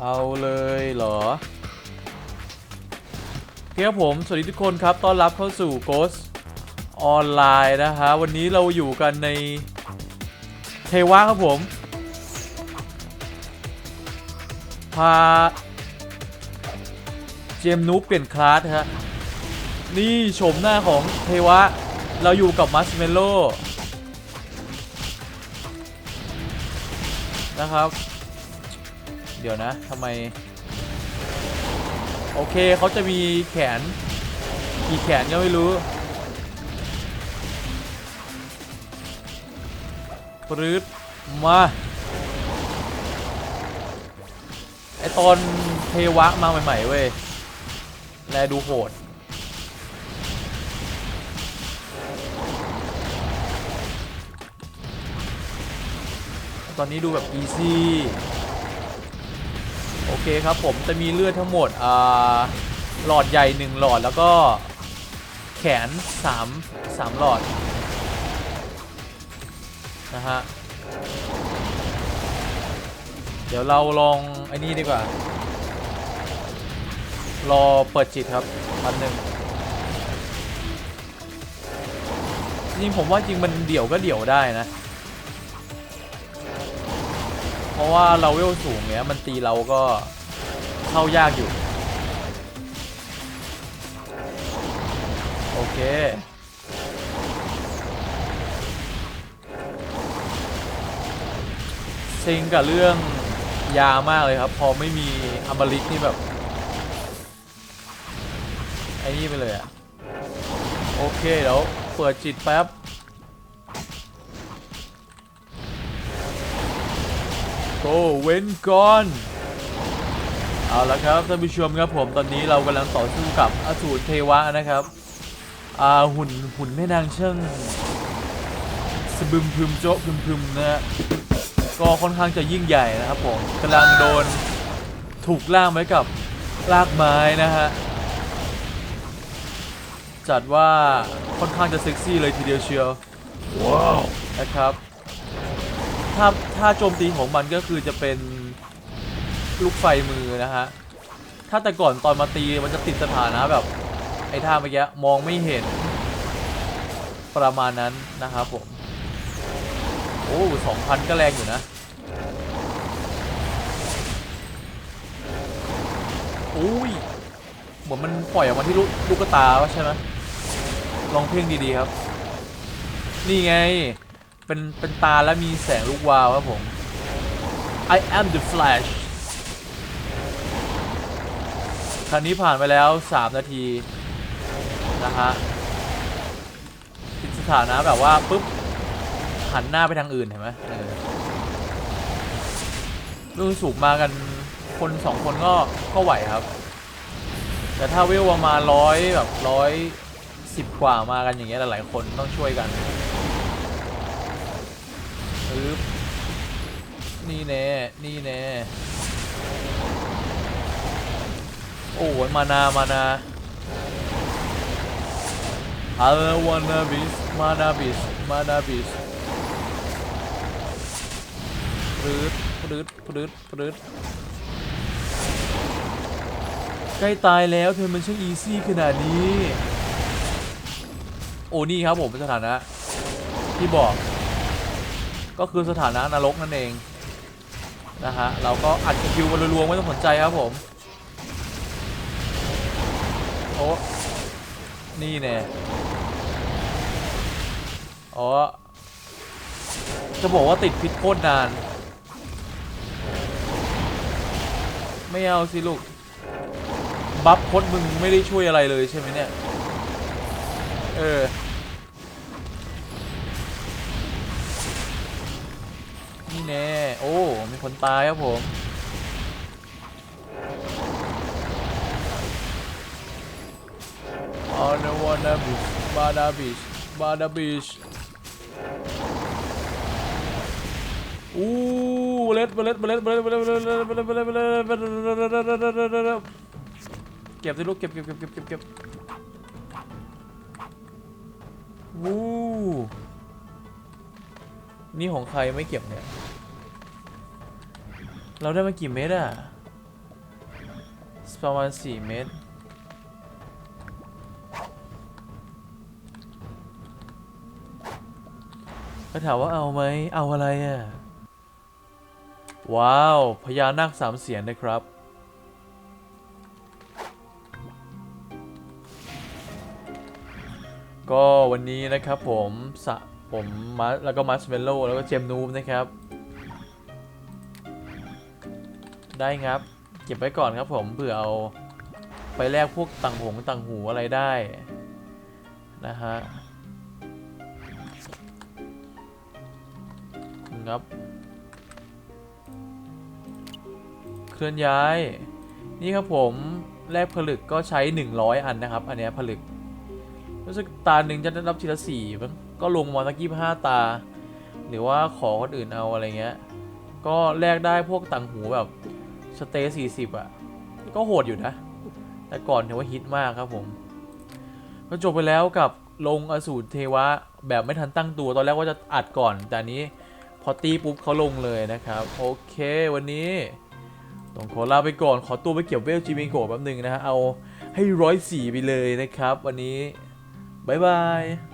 เอาเลยเหรอเครับผม สวัสดีทุกคนครับ ต้อนรับเข้าสู่ Ghost ออนไลน์นะฮะ วันนี้เราอยู่กันในเทวะครับผม พา เจมนูปเปลี่ยนคลาสฮะ นี่โฉมหน้าของเทวะ เราอยู่กับมัสเมโลนะครับ เดี๋ยวนะทำไม โอเคเขาจะมีแขน กี่แขนก็ไม่รู้ปรืดมาไอตอนเทวะมาใหม่ๆเว้ย แลดูโหดตอนนี้ดูแบบอีซี่ อเคครับผมจะมีเลือดทั้งหมดอ่าหลอดใหญ่ 1 หลอดแล้วก็แขน 3 3 หลอดนะฮะเดี๋ยวเราลองไอ้นี่ดีกว่า รอเปิดจิตครับวันหนึ่งจริงผมว่าจริงมันเดี่ยวก็เดี่ยวได้นะ เพราะว่าเราเวลสูงเนี้ยมันตีเราก็เข้ายากอยู่ โอเคเซ็งกับเรื่องยามากเลยครับ พอไม่มีอมฤตนี่แบบ ไอ้นี่ไปเลยอะโอเคเดี๋ยวเปิดจิตแป๊บ โอ้เว้นก่อนเอาละครับท่านผู้ชมครับผมตอนนี้เรากำลังต่อสู้กับอสูรเทวะนะครับอ่าหุ่นหุ่นแม่นางเชิงสบึมพึมโจ๊ะพึมพึมนะฮะก็ค่อนข้างจะยิ่งใหญ่นะครับผมกำลังโดนถูกล่ามไว้กับลากไม้นะฮะจัดว่าค่อนข้างจะเซ็กซี่เลยทีเดียวเชียวว้าวนะครับ ถ้าถ้าโจมตีของมันก็คือจะเป็นลูกไฟมือนะฮะ ถ้าแต่ก่อนตอนมาตีมันจะติดสถานะแบบไอ้ท่าเมื่อกี้มองไม่เห็น ประมาณนั้นนะครับผม โอ้สองพันก็แรงอยู่นะ อุ้ย เหมือนมันปล่อยออกมาที่ลูกลูกตาวะใช่ไหมลองเพ่งดีๆครับ นี่ไง เป็นเป็นตาและมีแสงลูกวาวครับผม I am the Flash ครั้นี้ผ่านไปแล้ว 3 นาที นะฮะติดสถานะแบบว่าปุ๊บ หันหน้าไปทางอื่นเห็นไหมเออรุ่นสูงมากันคนสองคนก็ก็ไหวครับ แต่ถ้าเวลประมาณร้อยแบบร้อยสิบกว่ามากันอย่างเงี้ยหลายๆคนต้องช่วยกัน ปึ๊บนี่แน่ นี่แน่ โอ้ยมานา มานา I wanna be มานาบิสมานาบิสปรืดปรืดปรืดปรืดใกล้ตายแล้วเธอมันช่างอีซี่ขนาดนี้ โอ้นี่ครับผมเป็นสถานะ ที่บอก ก็คือสถานะนรกนั่นเองนะฮะเราก็อัดสกิลกันรัวๆไม่ต้องสนใจครับผมโอ้นี่แน่อ๋อจะบอกว่าติดพิษโคตรนาน ไม่เอาสิลูก บัฟพดมึงไม่ได้ช่วยอะไรเลยใช่ไหมเนี่ย เออ นี่แน่โอ้ มีคนตายครับผม On the wanna beach, bada beach, bada beach อู้เล็ดเล็ดเล็ดเล็ดเล็ดเล็ดเล็ดเล็ดเล็ดเล็ดเล็ดเก็บสิลูกเก็บเก็บเก็บเก็บเก็บเก็บวู้ นี่ของใครไม่เก็บเนี่ย เราได้มากี่เม็ดอะประมาณ4เมตรก็ถามว่าเอาไหม เอาอะไรอะว้าว พญานาคสามเสียนนะครับ ก็วันนี้นะครับผมสะ ผมมาแล้วก็มัชเมลโล่แล้วก็เจมนูบนะครับ ได้ครับ เก็บไว้ก่อนครับผมเผื่อเอาไปแลกพวกต่างหงต่างหูอะไรได้ นะฮะครับ เคลื่อนย้าย นี่ครับผมแลกผลึกก็ใช้ 100 อันนะครับ อันนี้ผลึก รู้สึกตาหนึ่งจะได้รับทีละสี่มั้ง ก็ลงมาสักยี่ห้าตา หรือว่าขอคนอื่นเอาอะไรเงี้ย ก็แลกได้พวกต่างหูแบบสเตย์สี่สิบอะ ก็โหดอยู่นะ แต่ก่อนถือว่าฮิตมากครับผม ก็จบไปแล้วกับลงอสูรเทวะแบบไม่ทันตั้งตัวตอนแรกว่าจะอัดก่อน แต่นี้พอตีปุ๊บเขาลงเลยนะครับ โอเควันนี้ต้องขอลาไปก่อนขอตัวไปเก็บเวลจีมิโกแป๊บหนึ่งนะฮะเอาให้ร้อยสี่ไปเลยนะครับ วันนี้ บ๊ายบาย